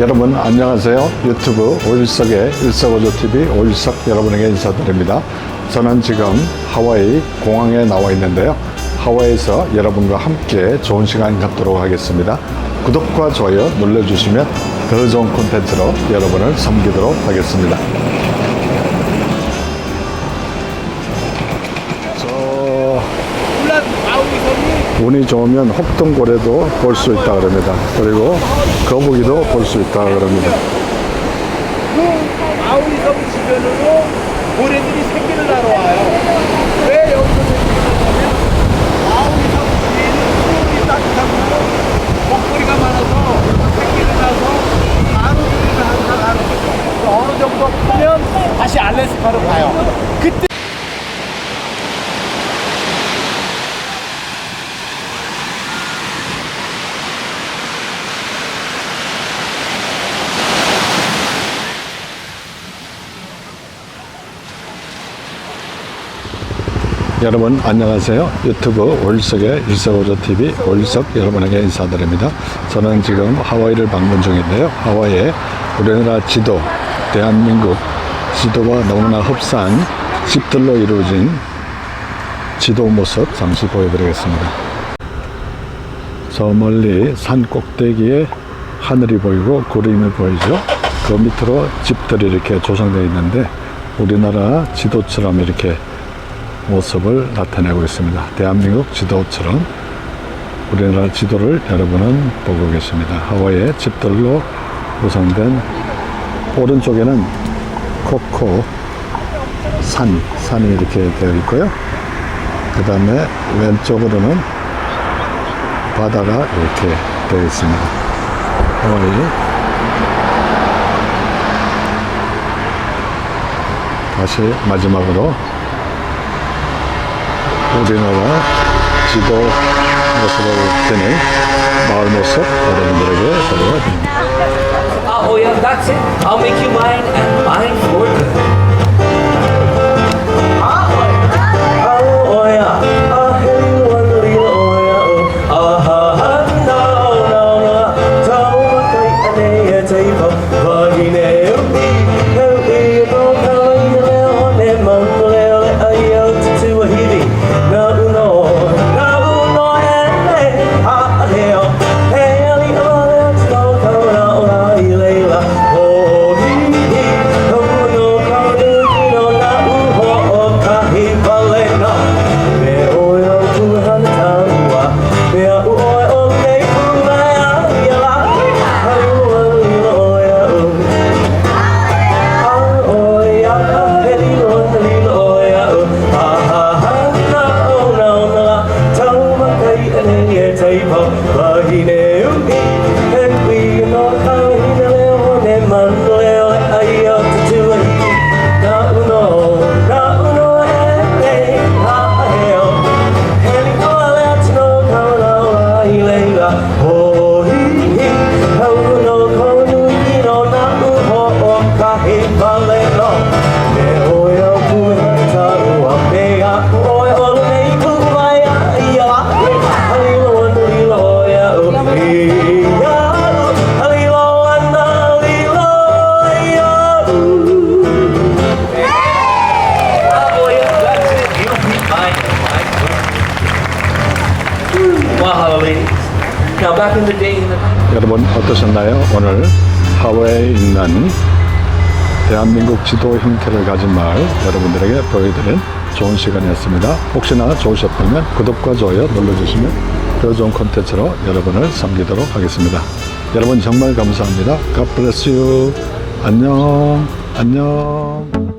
여러분 안녕하세요. 유튜브 오일석의 일석오조TV 오일석 여러분에게 인사드립니다. 저는 지금 하와이 공항에 나와 있는데요. 하와이에서 여러분과 함께 좋은 시간 갖도록 하겠습니다. 구독과 좋아요 눌러주시면 더 좋은 콘텐츠로 여러분을 섬기도록 하겠습니다. 운이 좋으면 혹동고래도 볼 수 있다 그럽니다. 그리고 거북이도 볼 수 있다 그럽니다. 그 마우이섬 주변으로 고래들이 새끼를 나러 와요. 왜 여기서 새끼를 낳냐면 마우이섬 뒤에는 수온이 따뜻하고 먹거리가 많아서 새끼를 낳아서 마루들을 항상 하는 거죠. 어느 정도 크면 다시 알래스카로 가요. 그때 여러분 안녕하세요. 유튜브 올석의 일석오조TV 올석 여러분에게 인사드립니다. 저는 지금 하와이를 방문 중인데요. 하와이에 우리나라 지도, 대한민국 지도와 너무나 흡사한 집들로 이루어진 지도 모습 잠시 보여드리겠습니다. 저 멀리 산 꼭대기에 하늘이 보이고 구름이 보이죠. 그 밑으로 집들이 이렇게 조성되어 있는데 우리나라 지도처럼 이렇게 모습을 나타내고 있습니다. 대한민국 지도처럼 우리나라 지도를 여러분은 보고 계십니다. 하와이의 집들로 구성된 오른쪽에는 코코 산, 산이 이렇게 되어 있고요. 그 다음에 왼쪽으로는 바다가 이렇게 되어 있습니다. 하와이 다시 마지막으로 우리나라 지도 모습을 드는 마을 모습 여러분들에게 보여드립니다. Oh yeah, that's it. I'll make you mine and mine for 여러분 어떠셨나요? 오늘 하와이에 있는 대한민국 지도 형태를 가진 마을 여러분들에게 보여드린 좋은 시간이었습니다. 혹시나 좋으셨다면 구독과 좋아요 눌러주시면 더 좋은 콘텐츠로 여러분을 섬기도록 하겠습니다. 여러분 정말 감사합니다. God bless you. 안녕. 안녕.